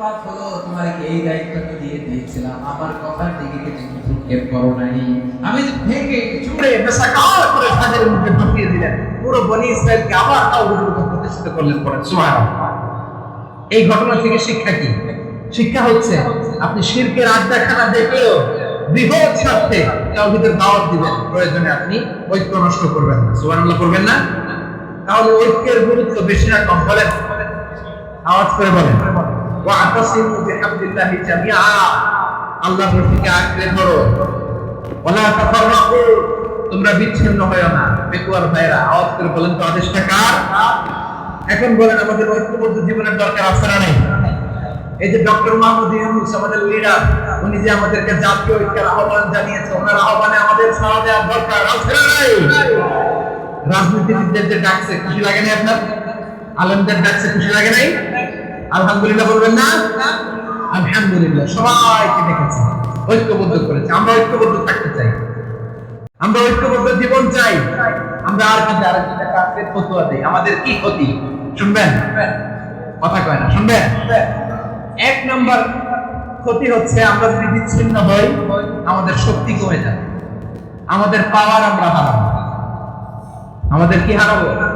বাপ হলো তোমার এই দায়িত্বটা দিয়ে দিয়েছিলাম। আমার কথার দিকে ভ্রুক্ষেপ করো নাই। আমি ভেঙে চুড়ে করে তাদের মুখে ঢুকিয়ে দিলেন পুরো বনি ইসরায়েলকে আবার প্রতিষ্ঠিত করলেন পরে। এই ঘটনা থেকে শিক্ষা কি? শিক্ষা হচ্ছে আপনি শিরকের আড্ডাখানা দেখলেও বৃহৎ স্বার্থে তাওহীদের দাওয়াত দিবেন। প্রয়োজনে আপনি ঐক্য নষ্ট করবেন না। সুবহানাল্লাহ করবেন না? তাহলে ঐক্যের গুরুত্ব বেশি না, কম বলেন? আওয়াজ করে বলেন। ওয়াতাসিমু বিহাবলিল্লাহি জামিআ। আল্লাহর রশিকে আঁকড়ে ধরো। ওয়ালা তাফাররাকু। তোমরা বিচ্ছিন্ন হয়ো না, বেকুয়ার ভাইরা আওয়াজ করে বলেন তো আদেশটা কার? এখন বলেন, আমাদের ঐক্যবদ্ধ জীবনের দরকার আছে না নেই? এই যে ডক্টর মাহমুদ ইউনুস আমাদের লিডার উনি যে আমাদেরকে জাতীয় ঐক্যের আহ্বান জানিয়েছে, ওনার আহ্বানে আমাদের সাড়া দেওয়ার দরকার আছে না নাই? রাজনীতিবিদদের যে ডাকছে, খুশি লাগে না আপনার? আলমদের ডাকছে, খুশি লাগে নাই? আলহামদুলিল্লাহ বলবেন না? আলহামদুলিল্লাহ, সবাইকে ডেকেছে ঐক্যবদ্ধ করেছে। আমরা ঐক্যবদ্ধ থাকতে চাই। আমরা ঐক্যবদ্ধ জীবন চাই। আমরা আর কাছে আরেকজনের কাছে ফতুয়া দেই। আমাদের কি ক্ষতি? শুনবেন? কথা কয় না, শুনবেন? এক নম্বর ক্ষতি হচ্ছে আমরা যদি বিচ্ছিন্ন হই, আমাদের শক্তি কমে যাবে। আমাদের পাওয়ার আমরা হারাবো। আমাদের কি হারাবো?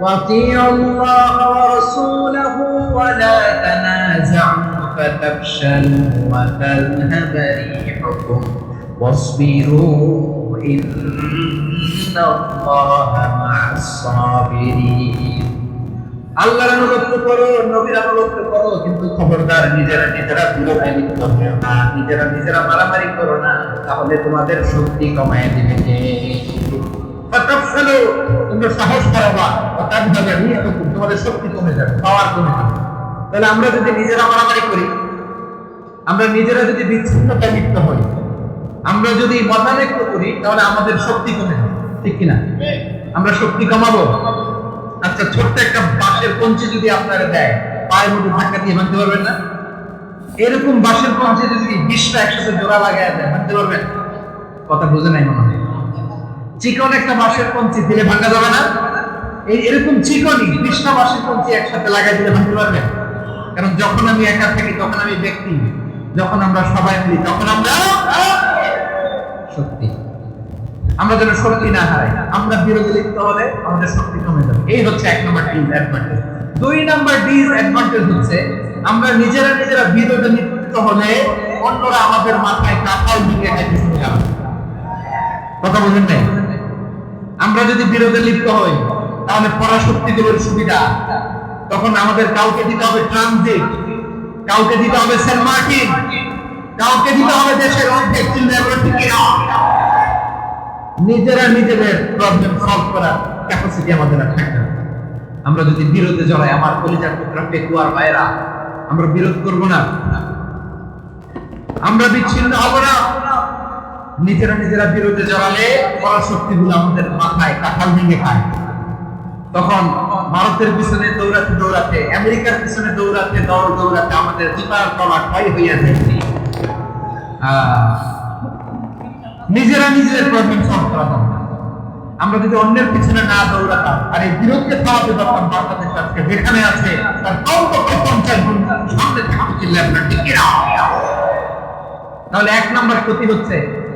وأطيعوا الله ورسوله ولا تنازعوا فتفشلوا وتذهب ريحكم واصبروا إن الله مع الصابرين আল্লাহর আনুগত্য করো নবীর আনুগত্য করো কিন্তু খবরদার নিজেরা নিজেরা বিরোধে লিপ্ত হও না নিজেরা নিজেরা মারামারি করো না তাহলে তোমাদের শক্তি কমায় দিবে আমরা যদি নিজেরা মারামারি করি, আমরা নিজেরা যদি আমরা যদি মতানৈক্য করি, তাহলে আমাদের শক্তি কমে যাবে। ঠিক কিনা? আমরা শক্তি কমাবো। আচ্ছা ছোট্ট একটা বাঁশের কঞ্চি যদি আপনারা দেয়, পায়ের মধ্যে ধাক্কা দিয়ে ভাঙতে পারবেন না? এরকম বাঁশের কঞ্চি যদি বিশটা একসাথে জোড়া লাগায় দেয়, ভাঙতে পারবেন? কথা বুঝে নাই মনে হয়। চিকন একটা বাঁশের কঞ্চি দিলে ভাঙা যাবে না। এই এরকম চিকনই বিশটা বাঁশের কঞ্চি একসাথে লাগাই দিলে ভাঙতে পারবেন কারণ যখন আমি একা থাকি, তখন আমি ব্যক্তি। যখন আমরা সবাই মিলি, তখন আমরা সত্যি। আমরা যেন শক্তি না হারাই। আমরা বিরোধী লিপ্ত হলে আমাদের শক্তি কমে যাবে। এই হচ্ছে এক নম্বর ডিসঅ্যাডভান্টেজ দুই নম্বর ডিসঅ্যাডভান্টেজ হচ্ছে, আমরা নিজেরা নিজেরা বিরোধে লিপ্ত হলে অন্যরা আমাদের মাথায় কাঁঠাল দিকে খাইতে শুরু। কথা বুঝেন নাই আমরা যদি বিরোধে লিপ্ত হই, তাহলে পরাশক্তিগুলোর সুবিধা। তখন আমাদের কাউকে দিতে হবে ট্রানজিট, কাউকে দিতে হবে সেন্ট মার্টিন, কাউকে দিতে হবে দেশের অর্ধেক? নিজেরা নিজেদের প্রবলেম সলভ করার ক্যাপাসিটি আমাদের আর থাকে আমরা যদি বিরোধে জড়াই, আমার কলিজার টুকরা পেকুয়ার ভাইরা আমরা বিরোধ করব না। আমরা বিচ্ছিন্ন হব না। নিজেরা নিজেরা বিরোধে জড়ালে পরাশক্তিগুলো আমাদের মাথায় কাঁঠাল ভেঙে খায়। তখন ভারতের পিছনে দৌড়াতে দৌড়াতে আমেরিকার পিছনে দৌড়াতে দৌড় দৌড়াতে আমাদের জুতার তলা ক্ষয় হইয়া আহ, নিজেরা নিজেদের প্রবলেম সলভ করা দরকার। আমরা যদি অন্যের পিছনে না দৌড়াতাম আর এই বিরোধকে থামাতে পারতাম বাংলাদেশ আজকে যেখানে আছে তার কমপক্ষে পঞ্চাশ গুণ সামনে থাকতে চিল্লে আপনার তাহলে এক নম্বর ক্ষতি হচ্ছে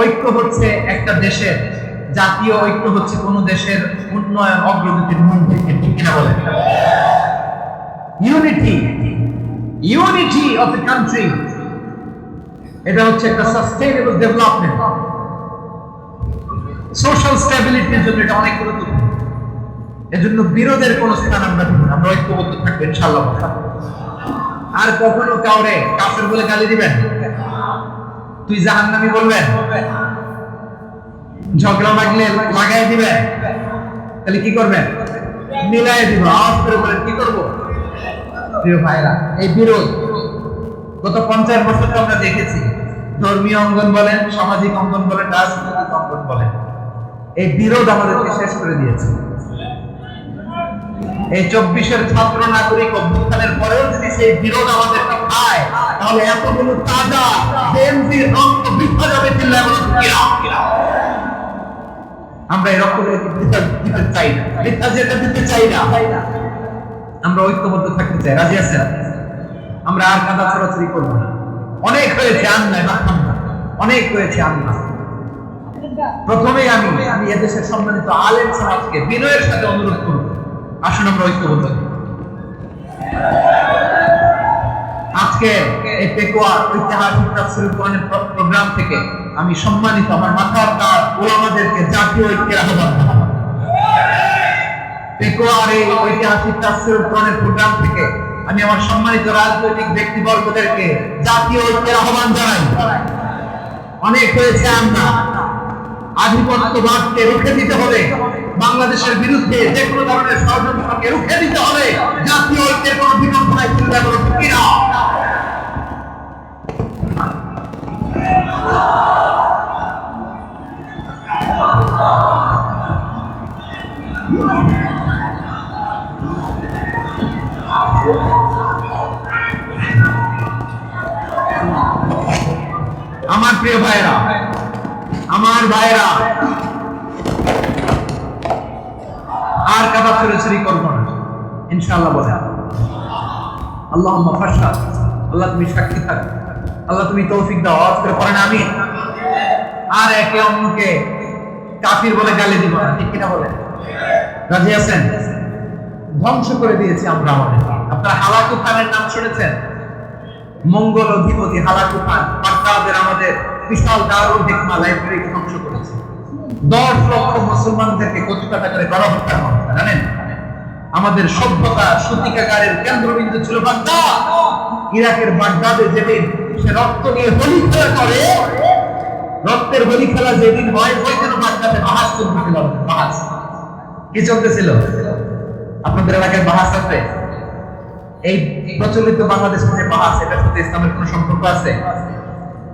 ঐক্য হচ্ছে একটা দেশের, জাতীয় ঐক্য হচ্ছে কোন দেশের উন্নয়ন অগ্রগতির মূল ভিত্তি ঠিক কিনা বলেন। Unity unity of the country এটা হচ্ছে একটা সাস্টেইনেবল ডেভেলপমেন্ট সোশ্যাল স্টেবিলিটির জন্য এটা অনেক গুরুত্বপূর্ণ। এজন্য বিরোধের কোন স্থান আমরা দিব না, আমরা ঐক্যবদ্ধ থাকব ইনশাআল্লাহ। আর কখনো কাউরে কাফের বলে গালি দিবেন? তুই জাহান্নামী বলবেন ঝগড়া লাগলে লাগাই দিবেন তাহলে কি করবেন মিলাই দিব, আওয়াজ করে কি করব? প্রিয় ভাইরা এই বিরোধ গত পঞ্চাশ বছর তো আমরা দেখেছি। ধর্মীয় অঙ্গন বলেন, সামাজিক অঙ্গন বলেন, রাজনৈতিক অঙ্গন বলেন। এই বিরোধ আমাদেরকে শেষ করে দিয়েছে। এই চব্বিশের ছাত্র নাগরিক অভ্যুত্থানের পরেও যদি সেই বিরোধ আমাদেরকে খায় তাহলে এতগুলো তাজা রক্ত যাবে আমরা দিতে চাই না। যেটা দিতে চাই না। আমরা ঐক্যবদ্ধ থাকতে চাই। রাজি আছেন? আমরা আর কাদা ছড়াছড়ি করব না। অনেক হয়েছে আন্নায় মাথাম না অনেক হয়েছে আন্না। প্রথমেই আমি আমি এদেশের সম্মানিত আলেম সমাজকে বিনয়ের সাথে অনুরোধ করব। আসুন আমরা ঐক্যবদ্ধ। আজকে এই পেকুয়া ঐতিহাসিক কোরআনের প্রোগ্রাম থেকে আমি সম্মানিত, আমার মাথার তার ওলামাদেরকে জাতীয় ঐক্যের আহ্বান পেকুয়ার এই ঐতিহাসিক কোরআনের প্রোগ্রাম থেকে আমি আমার সম্মানিত রাজনৈতিক ব্যক্তিবর্গদেরকে জাতীয় ঐক্যের আহ্বান জানাই। অনেক হয়েছে আমরা। আধিপত্যবাদকে রুখে দিতে হবে। বাংলাদেশের বিরুদ্ধে যে কোনো ধরনের ষড়যন্ত্রকে রুখে দিতে হবে। জাতীয় ঐক্যের কোনো বিকল্প নাই চিন্তা করো কিনা আমার প্রিয় ভাইরা আমার ভাইরা আর কাদা ছড়াছড়ি করব না। ইনশাআল্লাহ বলে। আল্লাহ ফাশা আল্লাহ তুমি সাক্ষী থাক। আল্লাহ তুমি তৌফিক দাও। আওয়াজ করে পড়েন আমি আর একে অন্যকে কাফির বলে গালি দিব না। ঠিক কিনা বলে রাজি আছেন? ধ্বংস করে দিয়েছি আমরা আমাদের। আপনারা হালাকু খানের নাম শুনেছেন? মঙ্গল অধিপতি হালাকু খান বাগদাদের আমাদের বিশাল দারুল হিকমা লাইব্রেরি ধ্বংস করেছে। দশ লক্ষ মুসলমানদেরকে কচু কাটা করে গণহত্যা জানেন? আমাদের সভ্যতা সতিকাগারের কেন্দ্রবিন্দু ছিল বাগদাদ। ইরাকের বাগদাদে যেদিন সে রক্ত নিয়ে হোলি খেলা করে, রক্তের হোলি খেলা যেদিন হয় ওই দিন বাগদাদে বাহাজ চলতেছিল বাহাজ কি চলতেছিল? আপনাদের এলাকায় বাহাজ আছে? এই প্রচলিত বাংলাদেশ যে বাহাস এটার সাথে ইসলামের কোনো সম্পর্ক আছে?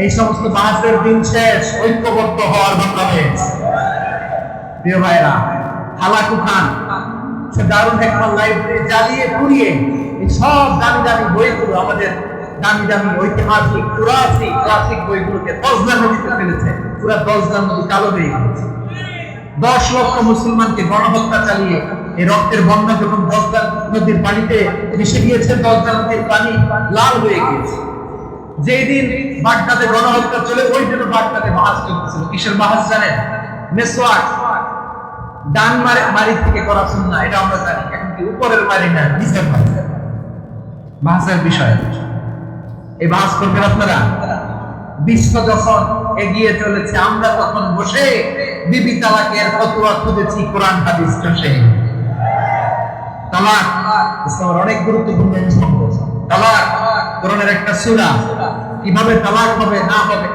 এই সমস্ত বাহাসের দিন শেষ, ঐক্যবদ্ধ হওয়ার বাংলাদেশ। প্রিয় ভাইরা হালাকু খান, সে দারুণ লাইব্রেরি জ্বালিয়ে পুড়িয়ে এই সব দামি দামি বইগুলো, আমাদের দামি দামি ঐতিহাসিক পুরাসিক ক্লাসিক বইগুলোকে দশদার নদীতে ফেলেছে। পুরা দশদার নদী কালো হয়ে গেছে। দশ লক্ষ মুসলমানকে গণহত্যা চালিয়ে এই রক্তের বন্যা যখন দশদা নদীর পানিতে মিশে গিয়েছে দশদা নদীর পানি লাল হয়ে গিয়েছে। যেই দিন গণহত্যা চলে, ওই জন্য বাগদাদে বাহাজ চলতেছিল। কিসের বাহাজ জানেন? মেসোয়াক। ডান মারে মারি থেকে করা শুননা এটা আমরা জানি। এখন কি উপরের মারি না, নিচের মারি? বাহাসের বিষয়। এই বাহাস করবেন আপনারা? বিশ্ব যখন এগিয়ে চলেছে, আমরা তখন বসে বিবি তালাকের ফতোয়া খুঁজেছি, কোরআন, হাদিস, চষে। তালাক, ইসলামের অনেক গুরুত্বপূর্ণ স্তম্ভ তালাক কোরআনের একটা সুরা। কীভাবে তালাক হবে না হবে